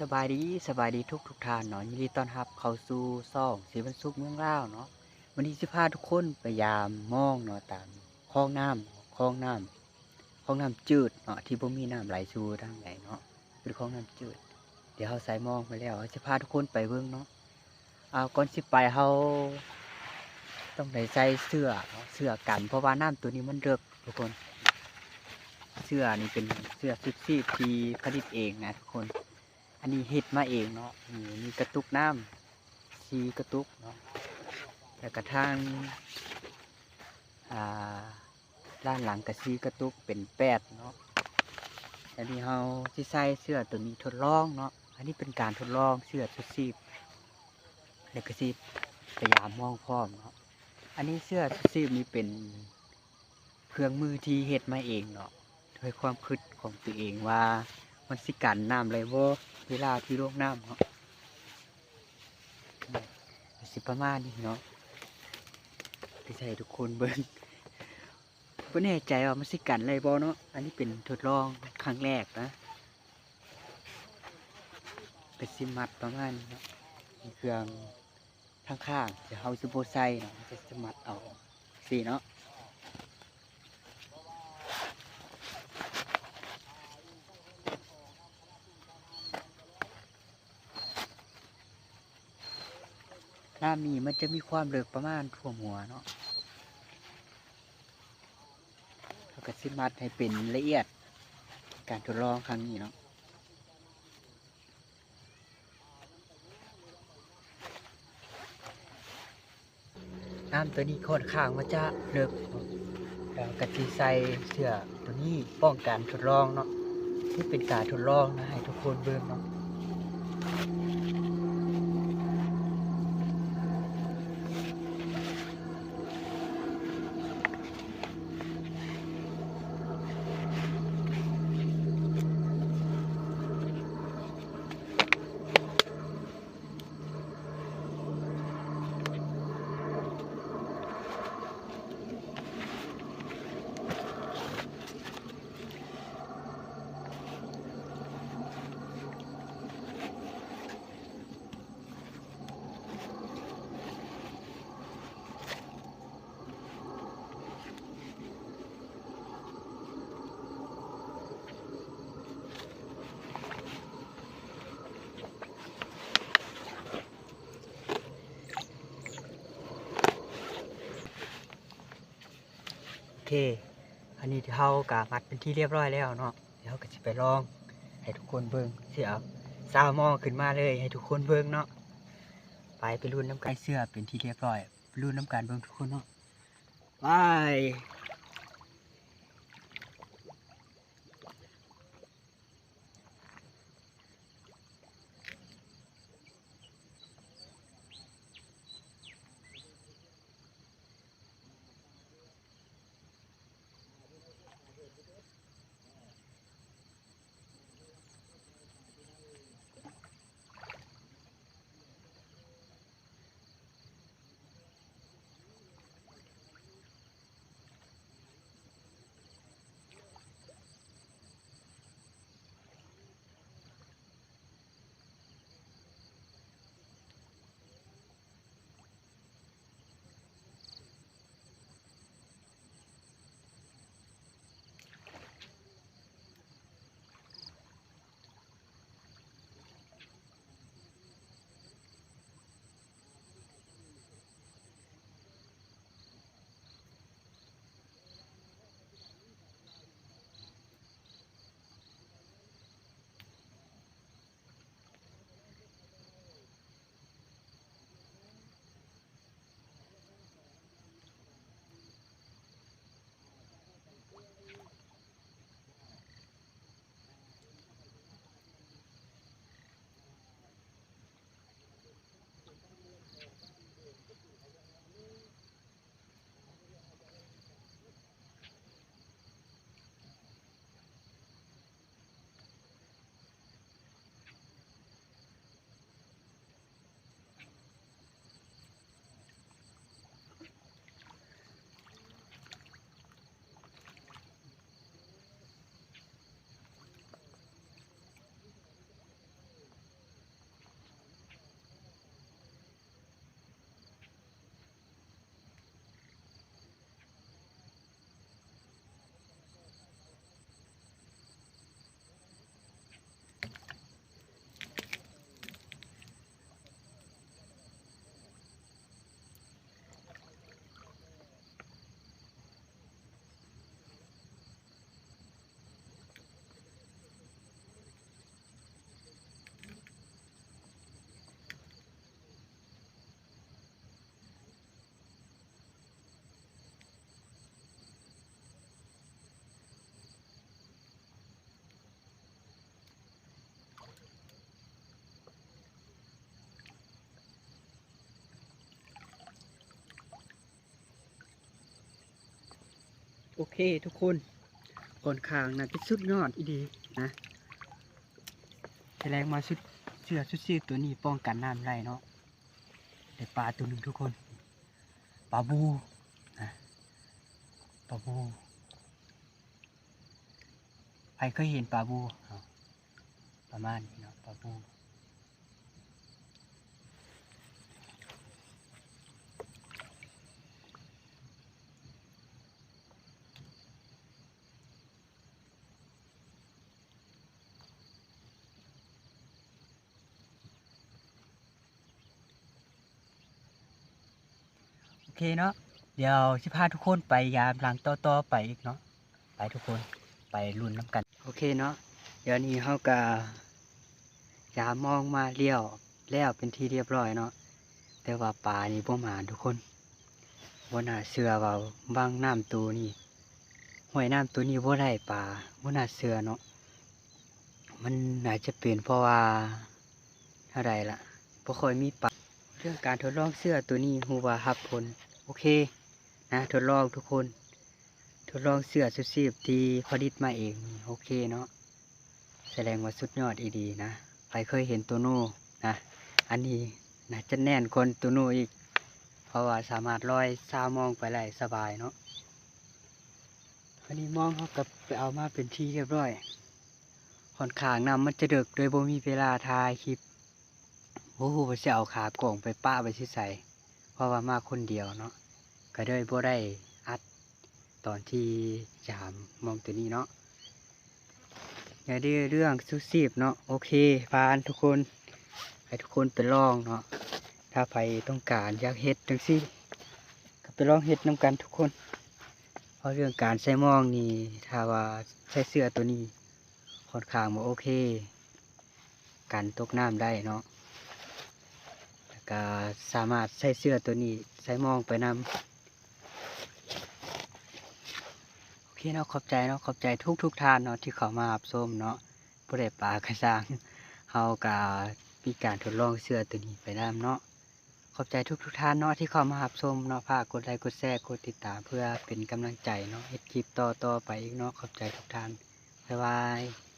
สบายดีสบายดีทุกทุกทานเนาะยินดีต้อนรับเข้าสู่ซ่องสีบรรสุกเมืองเล่าเนาะวันนี้สิพาทุกคนไปยามมองเนาะตามคลองน้ำคลองน้ำคลองน้ำจืดเนาะที่บ่มีน้ำไหลสู่ทางไหนเนาะเป็นคลองน้ำจืด เดี๋ยวเฮาใส่มองไปแล้วจะพาทุกคนไปเบิ่งเนาะเอาก่อนสิไปเฮาต้องได้ใส่เสื้อเนาะเสื้อกันเพราะว่าน้ำตัวนี้มันเลิกทุกคน เสื้อนี่เป็นเสื้อซิปซีที่ผลิตเองนะทุกคน อันนี้เฮ็ดมาเองเนาะนี่มีกระตุกน้ำสีกระตุกเนาะแล้วก็ทางอ่าด้านหลังกระซีกระตุกเป็นแปดเนาะอันนี้เฮาสิใส่เสื้อตัวนี้ทดลองเนาะอันนี้เป็นการทดลองเสื้อชุดซีบแล้วก็สิพยายามมองพร้อมเนาะอันนี้เสื้อชุดซีบนี่เป็นเครื่องมือที่เฮ็ดมาเองเนาะด้วยความคิดของตัวเองว่ามันสิกันน้ำเลยบ่า เวลาที่โรคน้ำเนาะสิประมาณนี้เนาะที่ใส่ทุกคนเบิ่งบ่แน่ใจว่ามันสิกันเลยบ่เนาะอันนี้เป็นทดลองครั้งแรกนะเป็นสิมัดประมาณนี้เนาะเครื่องข้างๆจะเฮาสิบ่ใส่เนาะจะสิมัดเอาสิเนาะ น้ำนี้มันจะมีความเลึกประมาณท่วมหัวเนาะเราก็สิมัดให้เป็นละเอียด การทดลองครั้งนี้เนาะน้ำตัวนี้ค่อนข้างมันจะเลิกเนาะกะทิใส่เสื้อตัวนี้ป้องกันทดลองเนาะที่เป็นการทดลองนะให้ทุกคนเบิ่งเนาะ เค อันนี้เฮากะมัดเป็นที่เรียบร้อยแล้วเนาะเดี๋ยวก็จะไปลอง ให้ทุกคนเบิ่งเสียซาวมองขึ้นมาเลย ให้ทุกคนเบิ่งเนาะไปไปรุ่นน้ำกันเสื้อเป็นที่เรียบร้อยรุ่นน้ำกันเบิ่งทุกคนเนาะไป โอเคทุกคนก่อนข้างนะเป็นสุดยอดอีดีนะแสดงมาสุดเสื้อสุดซีตัวนี้ป้องกันน้ำไรเนาะได้ปลาตัวหนึ่งทุกคนปลาบูนะปลาบูใครเคยเห็นปลาบูประมาณนี้เนาะปลาบู เคเนาะเดี๋ยวสิพาทุกคนไปยามหลังต่อๆไปอีกเนาะไปทุกคนไปรุนน้ำกัน โอเคเนาะเดี๋ยวนี้เขาก็ยามมองมาเลี้ยวแล้วเป็นที่เรียบร้อยเนาะแต่ว่าป่านี่บ่มาทุกคนบ่น่าเชื่อว่าบางน้ำตัวนี่ห้วยน้ำตัวนี้บ่ได้ป่าบ่น่าเชื่อเนาะมันน่าจจะเป็นเพราะว่าอะไรล่ะบ่ค่อยมีป่าเรื่องการทดลองเสื้อตัวนี้ฮูว่ารับผล โอเคนะทดลองทุกคน ทดลองเสื้อสุดซีบที่ผลิตมาเองโอเคเนาะแสดงว่าสุดยอดอีดีนะใครเคยเห็นตัวโน่นะอันนี้นะจะแน่นคนตัวโน่อีก เพราะว่าสามารถลอยซามองไปได้สบายเนาะอันนี้มองเขากับไปเอามาเป็นที่เรียบร้อยค่อนข้างนำมันจะเดึกโดยบ่มีเวลาถ่ายคลิปโอ้โหว่าสิเอาขากล่องไปป้าไปที่ใส่เพราะว่ามาคนเดียวเนาะ ก็เลยบ่ได้อัดตอนที่จามมองตัวนี้เนาะอย่าดื้อเรื่องสุซีบเนาะโอเคพานทุกคนให้ทุกคนไปลองเนาะถ้าใครต้องการอยากเฮ็ดจังซี่ก็ไปลองเฮ็ดนํกันทุกคน เพราะเรื่องการใส่หมองนี่ถ้าว่าใส่เสื้อตัวนี้ค่อนข้างบ่โอเคการตกน้ำได้เนาะแล้วก็สามารถใส่เสื้อตัวนี้ใส่หมองไปนำโอ เคเนาะขอบใจเนาะขอบใจทุกทุกท่านเนาะที่เขามาอับส้มเนาะผู้ใดปลากระซังเฮากาพีการทดลองเสื้อตัวนี้ไปได้เนาะขอบใจทุกทุกท่านเนาะที่เข้ามาอับชมเนาะฝากกดไลค์กดแชร์กดติดตามเพื่อเป็นกำลังใจเนาะเฮ็ดคลิปต่อต่อไปอีกเนาะขอบใจทุกท่านบ๊ายบาย